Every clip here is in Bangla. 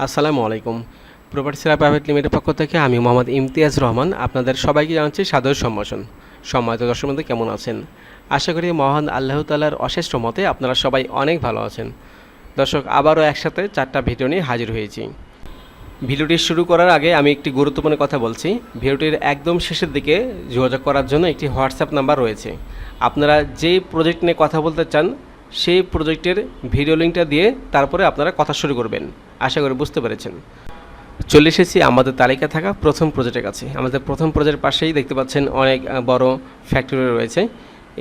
আসসালামু আলাইকুম। প্রপার্টি সেরা প্রাইভেট লিমিটেড পক্ষ থেকে আমি মোহাম্মদ ইমতিয়াজ রহমান আপনাদের সবাইকে জানাচ্ছি সাদর সম্ভাষণ। সম্মানিত দর্শক বন্ধু, কেমন আছেন? আশা করি মহান আল্লাহ তালার অশেষ মতে আপনারা সবাই অনেক ভালো আছেন। দর্শক, আবারও একসাথে চারটা ভিডিও নিয়ে হাজির হয়েছি। ভিডিওটি শুরু করার আগে আমি একটি গুরুত্বপূর্ণ কথা বলছি। ভিডিওটির একদম শেষের দিকে যোগাযোগ করার জন্য একটি হোয়াটসঅ্যাপ নাম্বার রয়েছে। আপনারা যেই প্রজেক্ট নিয়ে কথা বলতে চান সেই প্রজেক্টের ভিডিও লিঙ্কটা দিয়ে তারপরে আপনারা কথা শুরু করবেন। আশা করি বুঝতে পেরেছেন। চলে এসেছি আমাদের তালিকা থাকা প্রথম প্রজেক্টের কাছে। আমাদের প্রথম প্রজেক্টের পাশেই দেখতে পাচ্ছেন অনেক বড় ফ্যাক্টরি রয়েছে।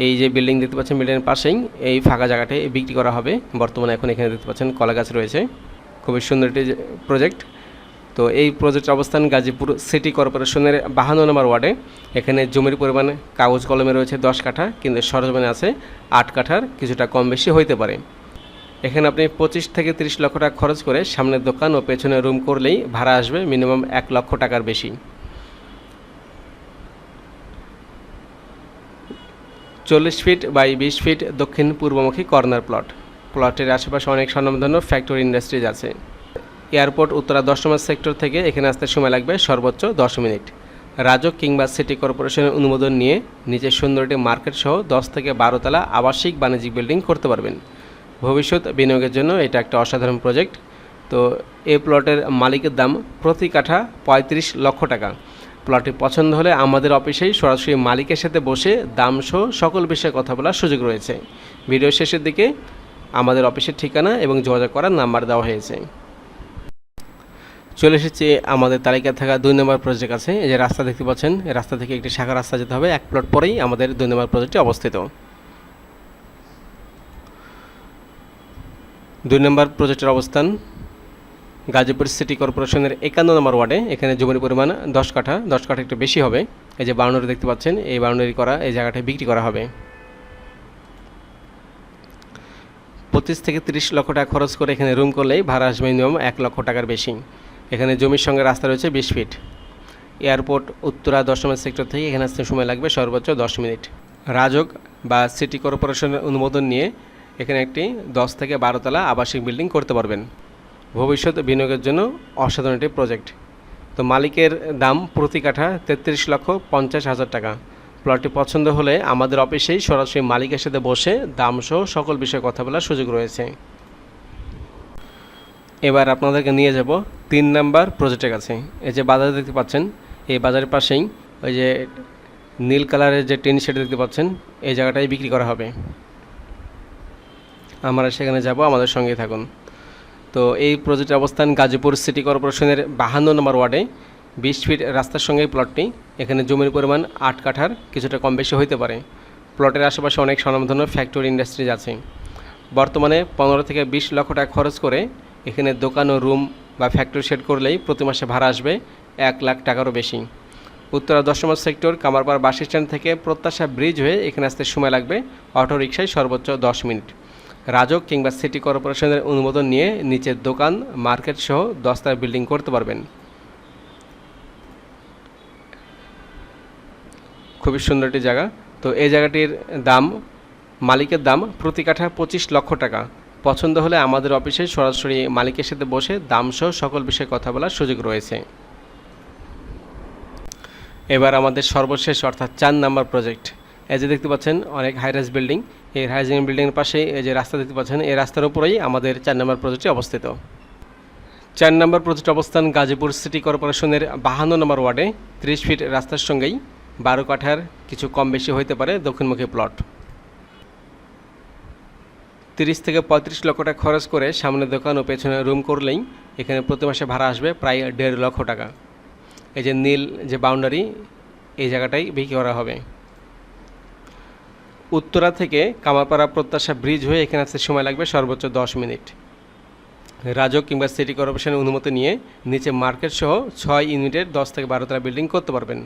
এই যে বিল্ডিং দেখতে পাচ্ছেন বিল্ডিংয়ের পাশেই এই ফাঁকা জায়গাটি বিক্রি করা হবে। বর্তমানে এখন এখানে দেখতে পাচ্ছেন কলা গাছ রয়েছে। খুবই সুন্দর একটি প্রজেক্ট তো এই প্রজেক্টের অবস্থান গাজীপুর সিটি কর্পোরেশনের বাহান্ন নম্বর ওয়ার্ডে। এখানে জমির পরিমাণ কাগজ কলমে রয়েছে দশ কাঠা, কিন্তু সরজমিনে আছে আট কাঠার, কিছুটা কম বেশি হইতে পারে। এখানে আপনি পঁচিশ থেকে তিরিশ লক্ষ টাকা খরচ করে সামনের দোকান ও পেছনে রুম করলেই ভাড়া আসবে মিনিমাম এক লক্ষ টাকার বেশি। চল্লিশ ফিট বাই বিশ ফিট দক্ষিণ পূর্বমুখী কর্নার প্লট প্লটের আশেপাশে অনেক স্বনামধন্য ফ্যাক্টরি ইন্ডাস্ট্রিজ আছে। এয়ারপোর্ট উত্তরা দশ নম্বর সেক্টর থেকে এখানে আসতে সময় লাগবে সর্বোচ্চ দশ মিনিট। রাজক কিংবা সিটি কর্পোরেশনের অনুমোদন নিয়ে নিচে সুন্দর একটি মার্কেট সহ দশ থেকে বারো তলা আবাসিক বাণিজ্যিক বিল্ডিং করতে পারবেন। ভবিষ্যৎ বিনিয়োগের জন্য এটা একটা অসাধারণ প্রজেক্ট। তো এই প্লটের মালিকের দাম প্রতি কাঠা পঁয়ত্রিশ লক্ষ টাকা। প্লটটি পছন্দ হলে আমাদের অফিসেই সরাসরি মালিকের সাথে বসে দাম সহ সকল বিষয়ে কথা বলার সুযোগ রয়েছে। ভিডিও শেষের দিকে আমাদের অফিসের ঠিকানা এবং যোগাযোগ করার নাম্বার দেওয়া হয়েছে। চলে এসেছি আমাদের তালিকায় থাকা দুই নম্বর প্রজেক্ট আছে যে রাস্তা দেখতে পাচ্ছেন রাস্তা থেকে একটি শাখা রাস্তা যেতে হবে। এক প্লট পরেই আমাদের দুই নম্বর প্রজেক্টটি অবস্থিত। দুই নম্বর প্রজেক্টের অবস্থান গাজীপুর সিটি কর্পোরেশনের একান্ন নম্বর ওয়ার্ডে। এখানে জমির পরিমাণ দশ কাঠা। দশ কাঠা একটু বেশি হবে। এই যে বাউন্ডারি দেখতে পাচ্ছেন, এই বাউন্ডারি করা, এই জায়গাটা বিক্রি করা হবে। পঁচিশ থেকে তিরিশ লক্ষ টাকা খরচ করে এখানে রুম করলেই ভাড়া আসবে মিনিমাম এক লক্ষ টাকার বেশি। এখানে জমির সঙ্গে রাস্তা রয়েছে বিশ ফিট। এয়ারপোর্ট উত্তরা দশ নম্বর সেক্টর থেকে এখানে আসতে সময় লাগবে সর্বোচ্চ দশ মিনিট। রাজক বা সিটি কর্পোরেশনের অনুমোদন নিয়ে এখানে একটি দশ থেকে বারোতলা আবাসিক বিল্ডিং করতে পারবেন। ভবিষ্যৎ বিনিয়োগের জন্য অসাধারণ একটি প্রজেক্ট। তো মালিকের দাম প্রতি কাঠা তেত্রিশ লক্ষ পঞ্চাশ হাজার টাকা। প্লটটি পছন্দ হলে আমাদের অফিসেই সরাসরি মালিকের সাথে বসে দাম সহ সকল বিষয়ে কথা বলার সুযোগ রয়েছে। এবার আপনাদেরকে নিয়ে যাব তিন নাম্বার প্রজেক্টের কাছে। এই যে বাজার দেখতে পাচ্ছেন, এই বাজারের পাশেই ওই যে নীল কালারের যে টিন শেড দেখতে পাচ্ছেন, এই জায়গাটাই বিক্রি করা হবে। আমরা সেখানে যাব, আমাদের সঙ্গে থাকুন। তো এই প্রজেক্টের অবস্থান গাজীপুর সিটি কর্পোরেশনের বাহান্ন নম্বর ওয়ার্ডে। বিশ ফিট রাস্তার সঙ্গে প্লটটি এখানে জমির পরিমাণ আট কাঠার, কিছুটা কম বেশি হইতে পারে। প্লটের আশেপাশে অনেক স্বনামধন্য ফ্যাক্টরি ইন্ডাস্ট্রিজ আছে। বর্তমানে পনেরো থেকে বিশ লক্ষ টাকা খরচ করে এখানে দোকান ও রুম বা ফ্যাক্টরি সেট করলেই প্রতি মাসে ভাড়া আসবে এক লাখ টাকারও বেশি। উত্তরা দশ নম্বর সেক্টর কামারপাড় বাস স্ট্যান্ড থেকে প্রত্যাশা ব্রিজ হয়ে এখানে আসতে সময় লাগবে অটো রিক্সায় সর্বোচ্চ দশ মিনিট। রাজক কিংবা সিটি কর্পোরেশনের অনুমোদন নিয়ে নিচের দোকান, মার্কেট সহ দশতলা বিল্ডিং করতে পারবেন। খুবই সুন্দর একটি জায়গা। তো এই জায়গাটির দাম, মালিকের দাম প্রতি কাঠা পঁচিশ লক্ষ টাকা। পছন্দ হলে আমাদের অফিসে সরাসরি মালিকের সাথে বসে দাম সহ সকল বিষয়ে কথা বলার সুযোগ রয়েছে। এবার আমাদের সর্বশেষ অর্থাৎ চার নাম্বার প্রজেক্ট এই যে দেখতে পাচ্ছেন, অনেক হাইরাইজ বিল্ডিং এই হাইরাইজিং বিল্ডিংয়ের পাশে এই যে রাস্তা দেখতে পাচ্ছেন, এই রাস্তার উপরেই আমাদের চার নম্বর প্রজেক্টটি অবস্থিত। চার নম্বর প্রজেক্ট অবস্থান গাজীপুর সিটি কর্পোরেশনের বাহান্ন নম্বর ওয়ার্ডে। ত্রিশ ফিট রাস্তার সঙ্গেই বারো কাঠার কিছু কম বেশি হইতে পারে দক্ষিণমুখী প্লট তিরিশ থেকে পঁয়ত্রিশ লক্ষ টাকা খরচ করে সামনে দোকান ও পেছনে রুম করলেই এখানে প্রতি মাসে ভাড়া আসবে প্রায় দেড় লক্ষ টাকা। এই যে নীল যে বাউন্ডারি এই জায়গাটাই বিক্রি করা হবে। উত্তরা থেকে কামারপাড়া প্রত্যাশা ব্রিজ হয়ে এখানে আসতে সময় লাগবে সর্বোচ্চ দশ মিনিট। রাজক কিংবা সিটি কর্পোরেশনের অনুমতি নিয়ে নিচে মার্কেট সহ ছয় ইউনিটের দশ থেকে বারোতলা বিল্ডিং করতে পারবেন।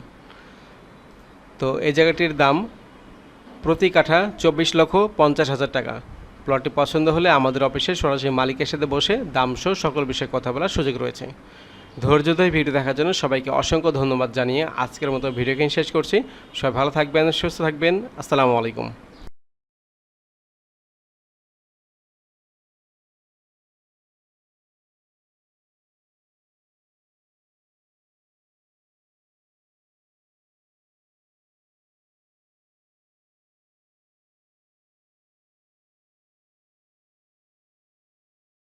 তো এই জায়গাটির দাম প্রতি কাঠা চব্বিশ লক্ষ পঞ্চাশ হাজার টাকা। প্লটটি পছন্দ হলে আমাদের অফিসে সরাসরি মালিকের সাথে বসে দাম সহ সকল বিষয়ে কথা বলার সুযোগ রয়েছে। ধৈর্য ধরে ভিডিও দেখার জন্য সবাইকে অসংখ্য ধন্যবাদ জানিয়ে আজকের মতো ভিডিও শেষ করছি। সবাই ভালো থাকবেন, সুস্থ থাকবেন। আসসালামু আলাইকুম।